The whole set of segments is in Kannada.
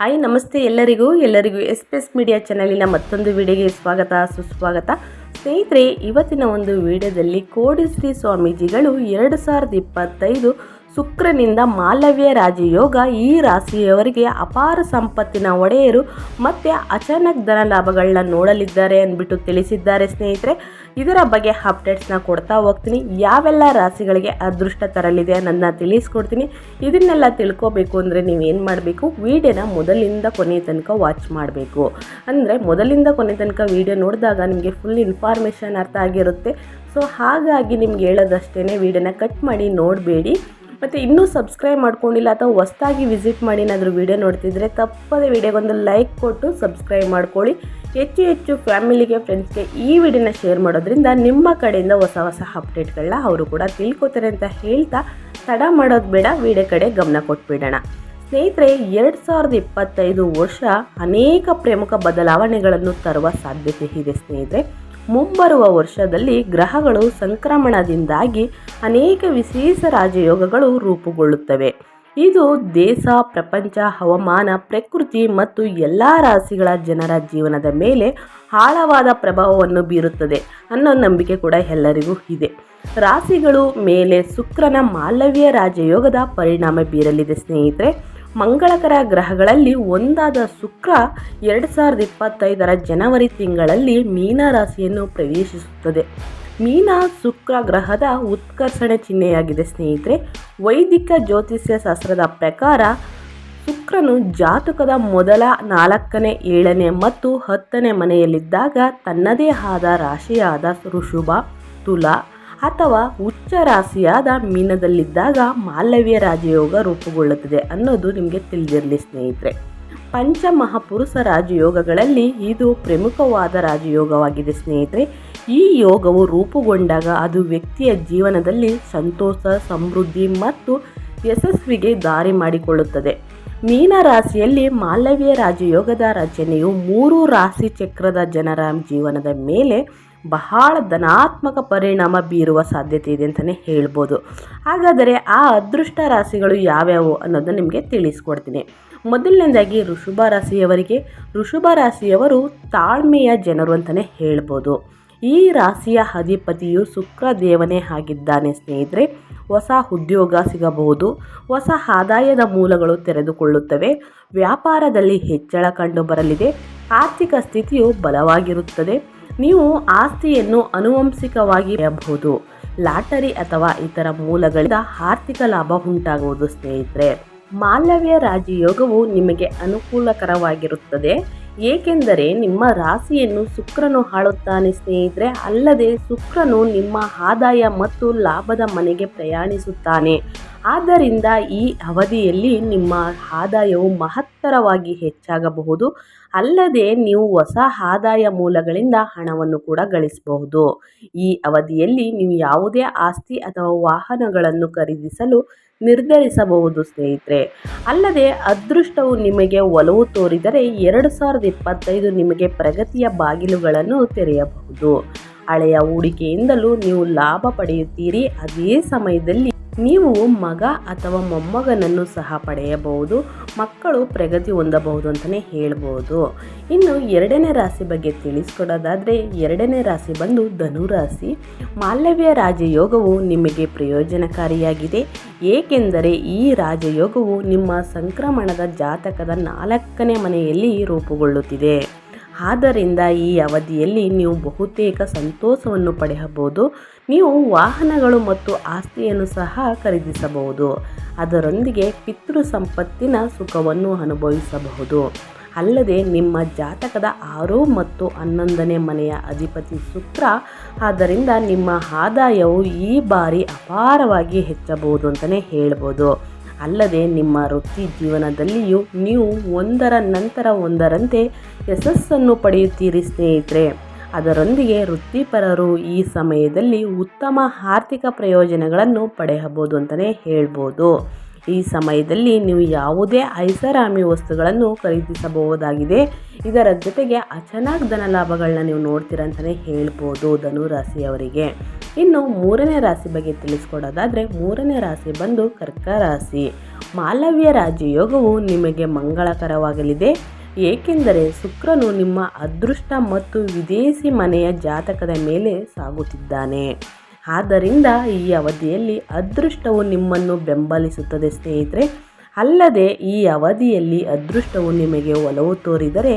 ಹಾಯ್, ನಮಸ್ತೆ ಎಲ್ಲರಿಗೂ. ಎಲ್ಲರಿಗೂ ಎಸ್ ಪಿ ಎಸ್ ಮೀಡಿಯಾ ಚಾನಲಿನ ಮತ್ತೊಂದು ವಿಡಿಯೋಗೆ ಸ್ವಾಗತ, ಸುಸ್ವಾಗತ. ಸ್ನೇಹಿತರೆ, ಇವತ್ತಿನ ಒಂದು ವಿಡಿಯೋದಲ್ಲಿ ಕೋಡಿಶ್ರೀ ಸ್ವಾಮೀಜಿಗಳು ಎರಡು ಸಾವಿರದ ಇಪ್ಪತ್ತೈದು ಶುಕ್ರನಿಂದ ಮಾಲವ್ಯ ರಾಜಯೋಗ ಈ ರಾಶಿಯವರಿಗೆ ಅಪಾರ ಸಂಪತ್ತಿನ ಒಡೆಯರು ಮತ್ತು ಅಚಾನಕ್ ಧನ ಲಾಭಗಳನ್ನ ನೋಡಲಿದ್ದಾರೆ ಅಂದ್ಬಿಟ್ಟು ತಿಳಿಸಿದ್ದಾರೆ ಸ್ನೇಹಿತರೆ. ಇದರ ಬಗ್ಗೆ ಅಪ್ಡೇಟ್ಸ್ನ ಕೊಡ್ತಾ ಹೋಗ್ತೀನಿ. ಯಾವೆಲ್ಲ ರಾಶಿಗಳಿಗೆ ಅದೃಷ್ಟ ತರಲಿದೆ ಅನ್ನೋದನ್ನ ತಿಳಿಸ್ಕೊಡ್ತೀನಿ. ಇದನ್ನೆಲ್ಲ ತಿಳ್ಕೊಬೇಕು ಅಂದರೆ ನೀವು ಏನು ಮಾಡಬೇಕು? ವಿಡಿಯೋನ ಮೊದಲಿಂದ ಕೊನೆ ತನಕ ವಾಚ್ ಮಾಡಬೇಕು. ಅಂದರೆ ಮೊದಲಿಂದ ಕೊನೆ ತನಕ ವಿಡಿಯೋ ನೋಡಿದಾಗ ನಿಮಗೆ ಫುಲ್ ಇನ್ಫಾರ್ಮೇಷನ್ ಅರ್ಥ ಆಗಿರುತ್ತೆ. ಸೊ ಹಾಗಾಗಿ ನಿಮ್ಗೆ ಹೇಳೋದಷ್ಟೇ ವಿಡಿಯೋನ ಕಟ್ ಮಾಡಿ ನೋಡಬೇಡಿ. ಮತ್ತು ಇನ್ನೂ ಸಬ್ಸ್ಕ್ರೈಬ್ ಮಾಡ್ಕೊಂಡಿಲ್ಲ ಅಥವಾ ಹೊಸ್ದಾಗಿ ವಿಸಿಟ್ ಮಾಡಿ ಏನಾದರೂ ವಿಡಿಯೋ ನೋಡ್ತಿದ್ರೆ ತಪ್ಪದೆ ವಿಡಿಯೋಗೊಂದು ಲೈಕ್ ಕೊಟ್ಟು ಸಬ್ಸ್ಕ್ರೈಬ್ ಮಾಡ್ಕೊಳ್ಳಿ. ಹೆಚ್ಚು ಹೆಚ್ಚು ಫ್ಯಾಮಿಲಿಗೆ ಫ್ರೆಂಡ್ಸ್ಗೆ ಈ ವಿಡಿಯೋನ ಶೇರ್ ಮಾಡೋದ್ರಿಂದ ನಿಮ್ಮ ಕಡೆಯಿಂದ ಹೊಸ ಹೊಸ ಅಪ್ಡೇಟ್ಗಳನ್ನ ಅವರು ಕೂಡ ತಿಳ್ಕೊತಾರೆ ಅಂತ ಹೇಳ್ತಾ ತಡ ಮಾಡೋದು ಬೇಡ ವಿಡಿಯೋ ಕಡೆ ಗಮನ ಕೊಟ್ಬಿಡೋಣ. ಸ್ನೇಹಿತರೆ, ಎರಡು ಸಾವಿರದ ಇಪ್ಪತ್ತೈದು ವರ್ಷ ಅನೇಕ ಪ್ರಮುಖ ಬದಲಾವಣೆಗಳನ್ನು ತರುವ ಸಾಧ್ಯತೆ ಇದೆ ಸ್ನೇಹಿತರೆ. ಮುಂಬರುವ ವರ್ಷದಲ್ಲಿ ಗ್ರಹಗಳು ಸಂಕ್ರಮಣದಿಂದಾಗಿ ಅನೇಕ ವಿಶೇಷ ರಾಜಯೋಗಗಳು ರೂಪುಗೊಳ್ಳುತ್ತವೆ. ಇದು ದೇಶ, ಪ್ರಪಂಚ, ಹವಾಮಾನ, ಪ್ರಕೃತಿ ಮತ್ತು ಎಲ್ಲ ರಾಶಿಗಳ ಜನರ ಜೀವನದ ಮೇಲೆ ಆಳವಾದ ಪ್ರಭಾವವನ್ನು ಬೀರುತ್ತದೆ ಅನ್ನೋ ನಂಬಿಕೆ ಕೂಡ ಎಲ್ಲರಿಗೂ ಇದೆ. ರಾಶಿಗಳು ಮೇಲೆ ಶುಕ್ರನ ಮಾಲವ್ಯ ರಾಜಯೋಗದ ಪರಿಣಾಮ ಬೀರಲಿದೆ ಸ್ನೇಹಿತರೆ. ಮಂಗಳಕರ ಗ್ರಹಗಳಲ್ಲಿ ಒಂದಾದ ಶುಕ್ರ ಎರಡು ಸಾವಿರದ ಇಪ್ಪತ್ತೈದರ ಜನವರಿ ತಿಂಗಳಲ್ಲಿ ಮೀನ ರಾಶಿಯನ್ನು ಪ್ರವೇಶಿಸುತ್ತದೆ. ಮೀನ ಶುಕ್ರ ಗ್ರಹದ ಉತ್ಕರ್ಷಣೆ ಚಿಹ್ನೆಯಾಗಿದೆ ಸ್ನೇಹಿತರೆ. ವೈದಿಕ ಜ್ಯೋತಿಷ್ಯ ಶಾಸ್ತ್ರದ ಪ್ರಕಾರ ಶುಕ್ರನು ಜಾತಕದ ಮೊದಲ ನಾಲ್ಕನೇ, ಏಳನೇ ಮತ್ತು ಹತ್ತನೇ ಮನೆಯಲ್ಲಿದ್ದಾಗ ತನ್ನದೇ ಆದ ರಾಶಿಯಾದ ಋಷುಭ, ತುಲಾ ಅಥವಾ ಉಚ್ಚ ರಾಶಿಯಾದ ಮೀನದಲ್ಲಿದ್ದಾಗ ಮಾಲವ್ಯ ರಾಜಯೋಗ ರೂಪುಗೊಳ್ಳುತ್ತದೆ ಅನ್ನೋದು ನಿಮಗೆ ತಿಳಿದಿರಲಿ ಸ್ನೇಹಿತರೆ. ಪಂಚಮಹಾಪುರುಷ ರಾಜಯೋಗಗಳಲ್ಲಿ ಇದು ಪ್ರಮುಖವಾದ ರಾಜಯೋಗವಾಗಿದೆ ಸ್ನೇಹಿತರೆ. ಈ ಯೋಗವು ರೂಪುಗೊಂಡಾಗ ಅದು ವ್ಯಕ್ತಿಯ ಜೀವನದಲ್ಲಿ ಸಂತೋಷ, ಸಮೃದ್ಧಿ ಮತ್ತು ಯಶಸ್ವಿಗೆ ದಾರಿ ಮಾಡಿಕೊಳ್ಳುತ್ತದೆ. ಮೀನ ರಾಶಿಯಲ್ಲಿ ಮಾಲವ್ಯ ರಾಜಯೋಗದ ರಚನೆಯು ಮೂರು ರಾಶಿ ಚಕ್ರದ ಜನರ ಜೀವನದ ಮೇಲೆ ಬಹಳ ಧನಾತ್ಮಕ ಪರಿಣಾಮ ಬೀರುವ ಸಾಧ್ಯತೆ ಇದೆ ಅಂತಲೇ ಹೇಳ್ಬೋದು. ಹಾಗಾದರೆ ಆ ಅದೃಷ್ಟ ರಾಶಿಗಳು ಯಾವ್ಯಾವು ಅನ್ನೋದನ್ನು ನಿಮಗೆ ತಿಳಿಸ್ಕೊಡ್ತೀನಿ. ಮೊದಲನೇದಾಗಿ ಋಷಭ ರಾಶಿಯವರಿಗೆ ಋಷಭ ರಾಶಿಯವರು ತಾಳ್ಮೆಯ ಜನರು ಅಂತಲೇ ಹೇಳ್ಬೋದು. ಈ ರಾಶಿಯ ಅಧಿಪತಿಯು ಶುಕ್ರ ದೇವನೇ ಆಗಿದ್ದಾನೆ ಸ್ನೇಹಿತರೆ. ಹೊಸ ಉದ್ಯೋಗ ಸಿಗಬಹುದು, ಹೊಸ ಆದಾಯದ ಮೂಲಗಳು ತೆರೆದುಕೊಳ್ಳುತ್ತವೆ, ವ್ಯಾಪಾರದಲ್ಲಿ ಹೆಚ್ಚಳ ಕಂಡು ಬರಲಿದೆ, ಆರ್ಥಿಕ ಸ್ಥಿತಿಯು ಬಲವಾಗಿರುತ್ತದೆ ನೀವು ಆಸ್ತಿಯನ್ನು ಅನುವಂಶಿಕವಾಗಿ ಪಡೆಯಬಹುದು. ಲಾಟರಿ ಅಥವಾ ಇತರ ಮೂಲಗಳಿಂದ ಆರ್ಥಿಕ ಲಾಭ ಉಂಟಾಗುವುದು ಸ್ನೇಹಿತರೆ. ಮಾಲವ್ಯ ರಾಜಯೋಗವು ನಿಮಗೆ ಅನುಕೂಲಕರವಾಗಿರುತ್ತದೆ. ಏಕೆಂದರೆ ನಿಮ್ಮ ರಾಶಿಯನ್ನು ಶುಕ್ರನು ಆಳುತ್ತಾನೆ ಸ್ನೇಹಿತರೆ, ಅಲ್ಲದೆ ಶುಕ್ರನು ನಿಮ್ಮ ಆದಾಯ ಮತ್ತು ಲಾಭದ ಮನೆಗೆ ಪ್ರಯಾಣಿಸುತ್ತಾನೆ. ಆದ್ದರಿಂದ ಈ ಅವಧಿಯಲ್ಲಿ ನಿಮ್ಮ ಆದಾಯವು ಮಹತ್ತರವಾಗಿ ಹೆಚ್ಚಾಗಬಹುದು. ಅಲ್ಲದೆ ನೀವು ಹೊಸ ಆದಾಯ ಮೂಲಗಳಿಂದ ಹಣವನ್ನು ಕೂಡ ಗಳಿಸಬಹುದು. ಈ ಅವಧಿಯಲ್ಲಿ ನೀವು ಯಾವುದೇ ಆಸ್ತಿ ಅಥವಾ ವಾಹನಗಳನ್ನು ಖರೀದಿಸಲು ನಿರ್ಧರಿಸಬಹುದು, ಸ್ನೇಹಿತರೆ. ಅಲ್ಲದೆ, ಅದೃಷ್ಟವು ನಿಮಗೆ ಒಲವು ತೋರಿದರೆ ಎರಡು ಸಾವಿರದ ಇಪ್ಪತ್ತೈದು ನಿಮಗೆ ಪ್ರಗತಿಯ ಬಾಗಿಲುಗಳನ್ನು ತೆರೆಯಬಹುದು. ಹಳೆಯ ಹೂಡಿಕೆಯಿಂದಲೂ ನೀವು ಲಾಭ ಪಡೆಯುತ್ತೀರಿ. ಅದೇ ಸಮಯದಲ್ಲಿ ನೀವು ಮಗ ಅಥವಾ ಮೊಮ್ಮಗನನ್ನು ಸಹ ಪಡೆಯಬಹುದು, ಮಕ್ಕಳು ಪ್ರಗತಿ ಹೊಂದಬಹುದು ಅಂತಲೇ ಹೇಳ್ಬೋದು. ಇನ್ನು ಎರಡನೇ ರಾಶಿ ಬಗ್ಗೆ ತಿಳಿಸ್ಕೊಡೋದಾದರೆ, ಎರಡನೇ ರಾಶಿ ಬಂದು ಧನುರಾಶಿ. ಮಾಲವ್ಯ ರಾಜಯೋಗವು ನಿಮಗೆ ಪ್ರಯೋಜನಕಾರಿಯಾಗಿದೆ, ಏಕೆಂದರೆ ಈ ರಾಜಯೋಗವು ನಿಮ್ಮ ಸಂಕ್ರಮಣದ ಜಾತಕದ ನಾಲ್ಕನೇ ಮನೆಯಲ್ಲಿ ರೂಪುಗೊಳ್ಳುತ್ತಿದೆ. ಆದ್ದರಿಂದ ಈ ಅವಧಿಯಲ್ಲಿ ನೀವು ಬಹುತೇಕ ಸಂತೋಷವನ್ನು ಪಡೆಯಬಹುದು. ನೀವು ವಾಹನಗಳು ಮತ್ತು ಆಸ್ತಿಯನ್ನು ಸಹ ಖರೀದಿಸಬಹುದು. ಅದರೊಂದಿಗೆ ಪಿತೃ ಸಂಪತ್ತಿನ ಸುಖವನ್ನು ಅನುಭವಿಸಬಹುದು. ಅಲ್ಲದೆ ನಿಮ್ಮ ಜಾತಕದ ಆರು ಮತ್ತು ಹನ್ನೊಂದನೇ ಮನೆಯ ಅಧಿಪತಿ ಶುಕ್ರ ಆದ್ದರಿಂದ ನಿಮ್ಮ ಆದಾಯವು ಈ ಬಾರಿ ಅಪಾರವಾಗಿ ಹೆಚ್ಚಬಹುದು ಅಂತಲೇ ಹೇಳ್ಬೋದು. ಅಲ್ಲದೆ ನಿಮ್ಮ ವೃತ್ತಿ ಜೀವನದಲ್ಲಿಯೂ ನೀವು ಒಂದರ ನಂತರ ಒಂದರಂತೆ ಯಶಸ್ಸನ್ನು ಪಡೆಯುತ್ತೀರಿ ಸ್ನೇಹಿತರೆ. ಅದರೊಂದಿಗೆ ವೃತ್ತಿಪರರು ಈ ಸಮಯದಲ್ಲಿ ಉತ್ತಮ ಆರ್ಥಿಕ ಪ್ರಯೋಜನಗಳನ್ನು ಪಡೆಯಬಹುದು ಅಂತಲೇ ಹೇಳ್ಬೋದು. ಈ ಸಮಯದಲ್ಲಿ ನೀವು ಯಾವುದೇ ಐಷಾರಾಮಿ ವಸ್ತುಗಳನ್ನು ಖರೀದಿಸಬಹುದಾಗಿದೆ. ಇದರ ಜೊತೆಗೆ ಅಚಾನಕ್ ಧನ ಲಾಭಗಳನ್ನ ನೀವು ನೋಡ್ತೀರ ಅಂತಲೇ ಹೇಳ್ಬೋದು ಧನುರಾಶಿಯವರಿಗೆ. ಇನ್ನು ಮೂರನೇ ರಾಶಿ ಬಗ್ಗೆ ತಿಳಿಸ್ಕೊಡೋದಾದರೆ ಮೂರನೇ ರಾಶಿ ಬಂದು ಕರ್ಕ ರಾಶಿ. ಮಾಲವ್ಯ ರಾಜಯೋಗವು ನಿಮಗೆ ಮಂಗಳಕರವಾಗಲಿದೆ. ಏಕೆಂದರೆ ಶುಕ್ರನು ನಿಮ್ಮ ಅದೃಷ್ಟ ಮತ್ತು ವಿದೇಶಿ ಮನೆಯ ಜಾತಕದ ಮೇಲೆ ಸಾಗುತ್ತಿದ್ದಾನೆ. ಆದ್ದರಿಂದ ಈ ಅವಧಿಯಲ್ಲಿ ಅದೃಷ್ಟವು ನಿಮ್ಮನ್ನು ಬೆಂಬಲಿಸುತ್ತದೆ ಸ್ನೇಹಿತರೆ. ಅಲ್ಲದೆ ಈ ಅವಧಿಯಲ್ಲಿ ಅದೃಷ್ಟವು ನಿಮಗೆ ಒಲವು ತೋರಿದರೆ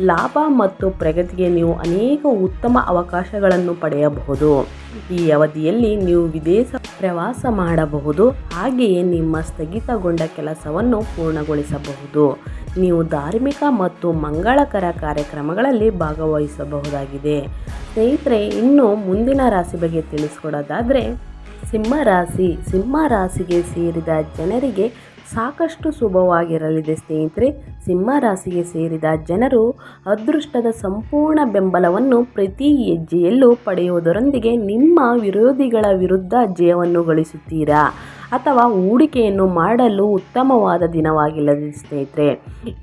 ಲಾಭ ಮತ್ತು ಪ್ರಗತಿಗೆ ನೀವು ಅನೇಕ ಉತ್ತಮ ಅವಕಾಶಗಳನ್ನು ಪಡೆಯಬಹುದು. ಈ ಅವಧಿಯಲ್ಲಿ ನೀವು ವಿದೇಶ ಪ್ರವಾಸ ಮಾಡಬಹುದು. ಹಾಗೆಯೇ ನಿಮ್ಮ ಸ್ಥಗಿತಗೊಂಡ ಕೆಲಸವನ್ನು ಪೂರ್ಣಗೊಳಿಸಬಹುದು. ನೀವು ಧಾರ್ಮಿಕ ಮತ್ತು ಮಂಗಳಕರ ಕಾರ್ಯಕ್ರಮಗಳಲ್ಲಿ ಭಾಗವಹಿಸಬಹುದಾಗಿದೆ. ಸ್ನೇಹಿತರೆ, ಇನ್ನು ಮುಂದಿನ ರಾಶಿ ಬಗ್ಗೆ ತಿಳಿಸ್ಕೊಡೋದಾದರೆ, ಸಿಂಹ ರಾಶಿ. ಸಿಂಹ ರಾಶಿಗೆ ಸೇರಿದ ಜನರಿಗೆ ಸಾಕಷ್ಟು ಶುಭವಾಗಿರಲಿದೆ ಸ್ನೇಹಿತರೆ. ಸಿಂಹ ರಾಶಿಗೆ ಸೇರಿದ ಜನರು ಅದೃಷ್ಟದ ಸಂಪೂರ್ಣ ಬೆಂಬಲವನ್ನು ಪ್ರತಿ ಹೆಜ್ಜೆಯಲ್ಲೂ ಪಡೆಯುವುದರೊಂದಿಗೆ ನಿಮ್ಮ ವಿರೋಧಿಗಳ ವಿರುದ್ಧ ಜಯವನ್ನು ಗಳಿಸುತ್ತೀರಾ? ಅಥವಾ ಹೂಡಿಕೆಯನ್ನು ಮಾಡಲು ಉತ್ತಮವಾದ ದಿನವಾಗಿಲ್ಲದೆ ಸ್ನೇಹಿತರೆ.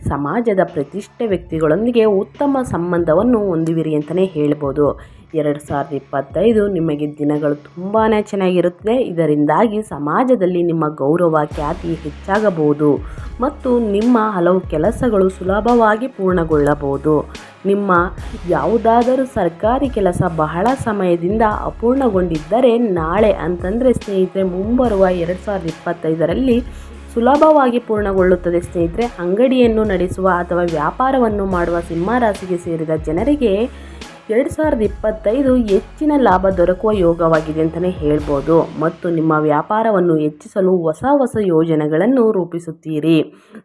ಸಮಾಜದ ಪ್ರತಿಷ್ಠೆ ವ್ಯಕ್ತಿಗಳೊಂದಿಗೆ ಉತ್ತಮ ಸಂಬಂಧವನ್ನು ಹೊಂದುವಿರಿ ಅಂತಲೇ ಹೇಳ್ಬೋದು. ಎರಡು ಸಾವಿರದ ಇಪ್ಪತ್ತೈದು ನಿಮಗೆ ದಿನಗಳು ತುಂಬಾ ಚೆನ್ನಾಗಿರುತ್ತದೆ ಇದರಿಂದಾಗಿ ಸಮಾಜದಲ್ಲಿ ನಿಮ್ಮ ಗೌರವ ಖ್ಯಾತಿ ಹೆಚ್ಚಾಗಬಹುದು ಮತ್ತು ನಿಮ್ಮ ಹಲವು ಕೆಲಸಗಳು ಸುಲಭವಾಗಿ ಪೂರ್ಣಗೊಳ್ಳಬಹುದು. ನಿಮ್ಮ ಯಾವುದಾದರೂ ಸರ್ಕಾರಿ ಕೆಲಸ ಬಹಳ ಸಮಯದಿಂದ ಅಪೂರ್ಣಗೊಂಡಿದ್ದರೆ ನಾಳೆ ಅಂತಂದರೆ ಸ್ನೇಹಿತರೆ ಮುಂಬರುವ ಎರಡು ಸಾವಿರದ ಇಪ್ಪತ್ತೈದರಲ್ಲಿ ಸುಲಭವಾಗಿ ಪೂರ್ಣಗೊಳ್ಳುತ್ತದೆ. ಸ್ನೇಹಿತರೆ, ಅಂಗಡಿಯನ್ನು ನಡೆಸುವ ಅಥವಾ ವ್ಯಾಪಾರವನ್ನು ಮಾಡುವ ಸಿಂಹರಾಶಿಗೆ ಸೇರಿದ ಜನರಿಗೆ ಎರಡು ಸಾವಿರದ ಇಪ್ಪತ್ತೈದು ಹೆಚ್ಚಿನ ಲಾಭ ದೊರಕುವ ಯೋಗವಾಗಿದೆ ಅಂತಲೇ ಹೇಳ್ಬೋದು. ಮತ್ತು ನಿಮ್ಮ ವ್ಯಾಪಾರವನ್ನು ಹೆಚ್ಚಿಸಲು ಹೊಸ ಹೊಸ ಯೋಜನೆಗಳನ್ನು ರೂಪಿಸುತ್ತೀರಿ.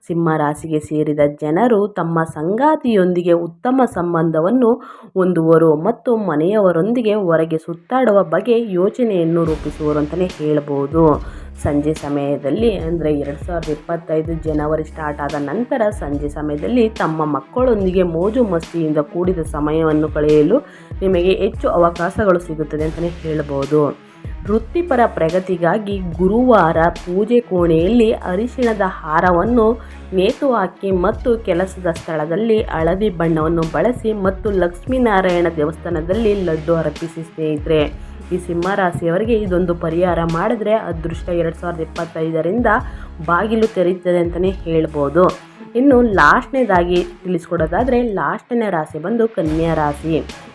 ಸಿಂಹ ರಾಶಿಗೆ ಸೇರಿದ ಜನರು ತಮ್ಮ ಸಂಗಾತಿಯೊಂದಿಗೆ ಉತ್ತಮ ಸಂಬಂಧವನ್ನು ಹೊಂದುವರು ಮತ್ತು ಮನೆಯವರೊಂದಿಗೆ ಹೊರಗೆ ಸುತ್ತಾಡುವ ಬಗ್ಗೆ ಯೋಜನೆಯನ್ನು ರೂಪಿಸುವರು ಅಂತಲೇ ಹೇಳ್ಬೋದು. ಸಂಜೆ ಸಮಯದಲ್ಲಿ ಅಂದರೆ ಎರಡು ಸಾವಿರದ ಇಪ್ಪತ್ತೈದು ಜನವರಿ ಸ್ಟಾರ್ಟ್ ಆದ ನಂತರ ಸಂಜೆ ಸಮಯದಲ್ಲಿ ತಮ್ಮ ಮಕ್ಕಳೊಂದಿಗೆ ಮೋಜು ಮಸ್ತಿಯಿಂದ ಕೂಡಿದ ಸಮಯವನ್ನು ಕಳೆಯಲು ನಿಮಗೆ ಹೆಚ್ಚು ಅವಕಾಶಗಳು ಸಿಗುತ್ತದೆ ಅಂತಲೇ ಹೇಳ್ಬೋದು. ವೃತ್ತಿಪರ ಪ್ರಗತಿಗಾಗಿ ಗುರುವಾರ ಪೂಜೆ ಕೋಣೆಯಲ್ಲಿ ಅರಿಶಿಣದ ಹಾರವನ್ನು ನೇತು ಹಾಕಿ ಮತ್ತು ಕೆಲಸದ ಸ್ಥಳದಲ್ಲಿ ಹಳದಿ ಬಣ್ಣವನ್ನು ಬಳಸಿ ಮತ್ತು ಲಕ್ಷ್ಮೀನಾರಾಯಣ ದೇವಸ್ಥಾನದಲ್ಲಿ ಲಡ್ಡು ಅರ್ಪಿಸಿ ಸ್ನೇಹಿತರೆ. ಈ ಸಿಂಹ ರಾಶಿಯವರಿಗೆ ಇದೊಂದು ಪರಿಹಾರ ಮಾಡಿದ್ರೆ ಅದೃಷ್ಟ ಎರಡು ಸಾವಿರದ ಇಪ್ಪತ್ತೈದರಿಂದ ಬಾಗಿಲು ತೆರೆಯುತ್ತದೆ ಅಂತಲೇ ಹೇಳ್ಬೋದು. ಇನ್ನು ಲಾಸ್ಟ್ನೇದಾಗಿ ತಿಳಿಸ್ಕೊಡೋದಾದರೆ ಲಾಸ್ಟ್ನೇ ರಾಶಿ ಬಂದು ಕನ್ಯಾ ರಾಶಿ.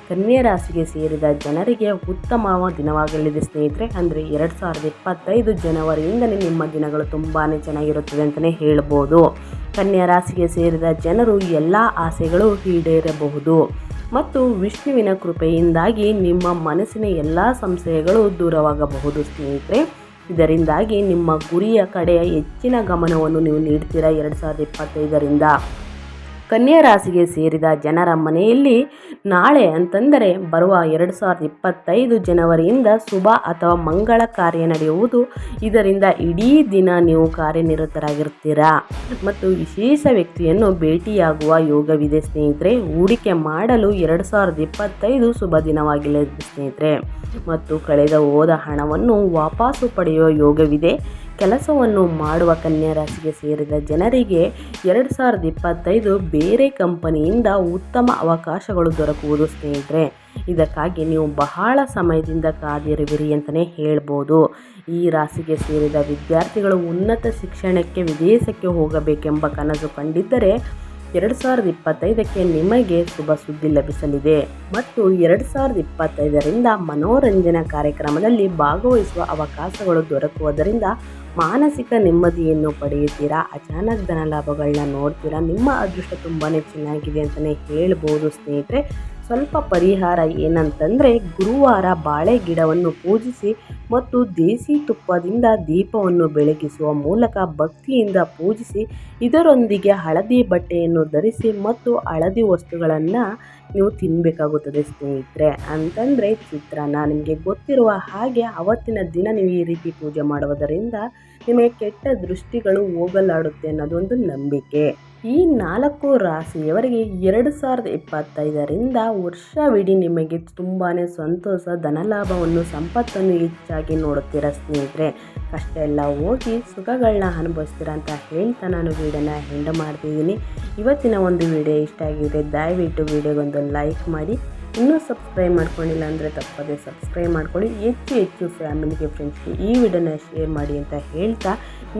ಕನ್ಯಾ ರಾಶಿಗೆ ಸೇರಿದ ಜನರಿಗೆ ಉತ್ತಮ ದಿನವಾಗಲಿದೆ ಸ್ನೇಹಿತರೆ. ಅಂದರೆ ಎರಡು ಸಾವಿರದ ಇಪ್ಪತ್ತೈದು ಜನವರಿಯಿಂದಲೇ ನಿಮ್ಮ ದಿನಗಳು ತುಂಬಾ ಚೆನ್ನಾಗಿರುತ್ತದೆ ಅಂತಲೇ ಹೇಳ್ಬೋದು. ಕನ್ಯಾ ರಾಶಿಗೆ ಸೇರಿದ ಜನರು ಎಲ್ಲ ಆಸೆಗಳು ಈಡೇರಬಹುದು. ಮತ್ತು ವಿಷ್ಣುವಿನ ಕೃಪೆಯಿಂದಾಗಿ ನಿಮ್ಮ ಮನಸ್ಸಿನ ಎಲ್ಲ ಸಂಶಯಗಳು ದೂರವಾಗಬಹುದು, ಸ್ನೇಹಿತರೆ. ಇದರಿಂದಾಗಿ ನಿಮ್ಮ ಗುರಿಯ ಕಡೆಯ ಹೆಚ್ಚಿನ ಗಮನವನ್ನು ನೀವು ನೀಡ್ತೀರಾ ಎರಡು ಸಾವಿರದ ಇಪ್ಪತ್ತೈದರಿಂದ ಕನ್ಯಾ ರಾಶಿಗೆ ಸೇರಿದ ಜನರ ಮನೆಯಲ್ಲಿ ನಾಳೆ ಅಂತಂದರೆ ಬರುವ ಎರಡು ಸಾವಿರದ ಇಪ್ಪತ್ತೈದು ಜನವರಿಯಿಂದ ಶುಭ ಅಥವಾ ಮಂಗಳ ಕಾರ್ಯ ನಡೆಯುವುದು. ಇದರಿಂದ ಇಡೀ ದಿನ ನೀವು ಕಾರ್ಯನಿರತರಾಗಿರ್ತೀರಾ? ಮತ್ತು ವಿಶೇಷ ವ್ಯಕ್ತಿಯನ್ನು ಭೇಟಿಯಾಗುವ ಯೋಗವಿದೆ ಸ್ನೇಹಿತರೆ. ಹೂಡಿಕೆ ಮಾಡಲು ಎರಡು ಸಾವಿರದ ಇಪ್ಪತ್ತೈದು ಶುಭ ದಿನವಾಗಿಲ್ಲ ಸ್ನೇಹಿತರೆ. ಮತ್ತು ಕಳೆದ ಹೋದ ಹಣವನ್ನು ವಾಪಸ್ಸು ಪಡೆಯುವ ಯೋಗವಿದೆ. ಕೆಲಸವನ್ನು ಮಾಡುವ ಕನ್ಯಾ ರಾಶಿಗೆ ಸೇರಿದ ಜನರಿಗೆ ಎರಡು ಸಾವಿರದ ಇಪ್ಪತ್ತೈದು ಬೇರೆ ಕಂಪನಿಯಿಂದ ಉತ್ತಮ ಅವಕಾಶಗಳು ದೊರಕುವುದು ಸ್ನೇಹಿತರೆ. ಇದಕ್ಕಾಗಿ ನೀವು ಬಹಳ ಸಮಯದಿಂದ ಕಾದಿರುವಿರಿ ಅಂತಲೇ ಹೇಳ್ಬೋದು. ಈ ರಾಶಿಗೆ ಸೇರಿದ ವಿದ್ಯಾರ್ಥಿಗಳು ಉನ್ನತ ಶಿಕ್ಷಣಕ್ಕೆ, ವಿದೇಶಕ್ಕೆ ಹೋಗಬೇಕೆಂಬ ಕನಸು ಕಂಡಿದ್ದರೆ ಎರಡು ಸಾವಿರದ ಇಪ್ಪತ್ತೈದಕ್ಕೆ ನಿಮಗೆ ಶುಭ ಸುದ್ದಿ ಲಭಿಸಲಿದೆ. ಮತ್ತು ಎರಡು ಸಾವಿರದ ಇಪ್ಪತ್ತೈದರಿಂದ ಮನೋರಂಜನಾ ಕಾರ್ಯಕ್ರಮದಲ್ಲಿ ಭಾಗವಹಿಸುವ ಅವಕಾಶಗಳು ದೊರಕುವುದರಿಂದ ಮಾನಸಿಕ ನೆಮ್ಮದಿಯನ್ನು ಪಡೆಯುತ್ತೀರಾ? ಅಚಾನಕ್ ಧನ ಲಾಭಗಳನ್ನ ನೋಡ್ತೀರಾ? ನಿಮ್ಮ ಅದೃಷ್ಟ ತುಂಬಾ ಚೆನ್ನಾಗಿದೆ ಅಂತಲೇ ಹೇಳ್ಬೋದು ಸ್ನೇಹಿತರೆ. ಸ್ವಲ್ಪ ಪರಿಹಾರ ಏನಂತಂದರೆ ಗುರುವಾರ ಬಾಳೆ ಗಿಡವನ್ನು ಪೂಜಿಸಿ ಮತ್ತು ದೇಸಿ ತುಪ್ಪದಿಂದ ದೀಪವನ್ನು ಬೆಳಗಿಸುವ ಮೂಲಕ ಭಕ್ತಿಯಿಂದ ಪೂಜಿಸಿ, ಇದರೊಂದಿಗೆ ಹಳದಿ ಬಟ್ಟೆಯನ್ನು ಧರಿಸಿ ಮತ್ತು ಹಳದಿ ವಸ್ತುಗಳನ್ನು ನೀವು ತಿನ್ನಬೇಕಾಗುತ್ತದೆ ಸ್ನೇಹಿತರೆ. ಅಂತಂದರೆ ಚಿತ್ರಾನ್ನ ನಿಮಗೆ ಗೊತ್ತಿರುವ ಹಾಗೆ ಅವತ್ತಿನ ದಿನ ನೀವು ಈ ರೀತಿ ಪೂಜೆ ಮಾಡುವುದರಿಂದ ನಿಮಗೆ ಕೆಟ್ಟ ದೃಷ್ಟಿಗಳು ಹೋಗಲಾಡುತ್ತೆ ಅನ್ನೋದೊಂದು ನಂಬಿಕೆ. ಈ ನಾಲ್ಕು ರಾಶಿಯವರಿಗೆ ಎರಡು ಸಾವಿರದ ಇಪ್ಪತ್ತೈದರಿಂದ ವರ್ಷವಿಡೀ ನಿಮಗೆ ತುಂಬಾ ಸಂತೋಷ, ಧನಲಾಭವನ್ನು, ಸಂಪತ್ತನ್ನು ಹೆಚ್ಚಾಗಿ ನೋಡುತ್ತೀರ ಸ್ನೇಹಿತರೆ? ಕಷ್ಟ ಎಲ್ಲ ಹೋಗಿ ಸುಖಗಳನ್ನ ಅನುಭವಿಸ್ತೀರ ಅಂತ ಹೇಳ್ತಾ ನಾನು ವೀಡಿಯೋನ ಹೆಂಡ ಮಾಡ್ತಿದ್ದೀನಿ. ಇವತ್ತಿನ ಒಂದು ವಿಡಿಯೋ ಇಷ್ಟ ಆಗಿದೆ, ದಯವಿಟ್ಟು ವಿಡಿಯೋಗೊಂದು ಲೈಕ್ ಮಾಡಿ. ಇನ್ನೂ ಸಬ್ಸ್ಕ್ರೈಬ್ ಮಾಡ್ಕೊಂಡಿಲ್ಲ ಅಂದರೆ ತಪ್ಪದೇ ಸಬ್ಸ್ಕ್ರೈಬ್ ಮಾಡ್ಕೊಳ್ಳಿ. ಹೆಚ್ಚು ಹೆಚ್ಚು ಫ್ಯಾಮಿಲಿಗೆ ಫ್ರೆಂಡ್ಸ್ಗೆ ಈ ವಿಡಿಯೋನ ಶೇರ್ ಮಾಡಿ ಅಂತ ಹೇಳ್ತಾ,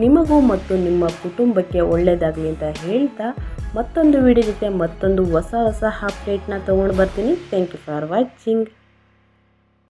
ನಿಮಗೂ ಮತ್ತು ನಿಮ್ಮ ಕುಟುಂಬಕ್ಕೆ ಒಳ್ಳೆಯದಾಗಲಿ ಅಂತ ಹೇಳ್ತಾ, ಮತ್ತೊಂದು ವಿಡಿಯೋ ಜೊತೆ ಮತ್ತೊಂದು ಹೊಸ ಹೊಸ ಅಪ್ಡೇಟ್ನ ತೊಗೊಂಡು ಬರ್ತೀನಿ. Thank you for watching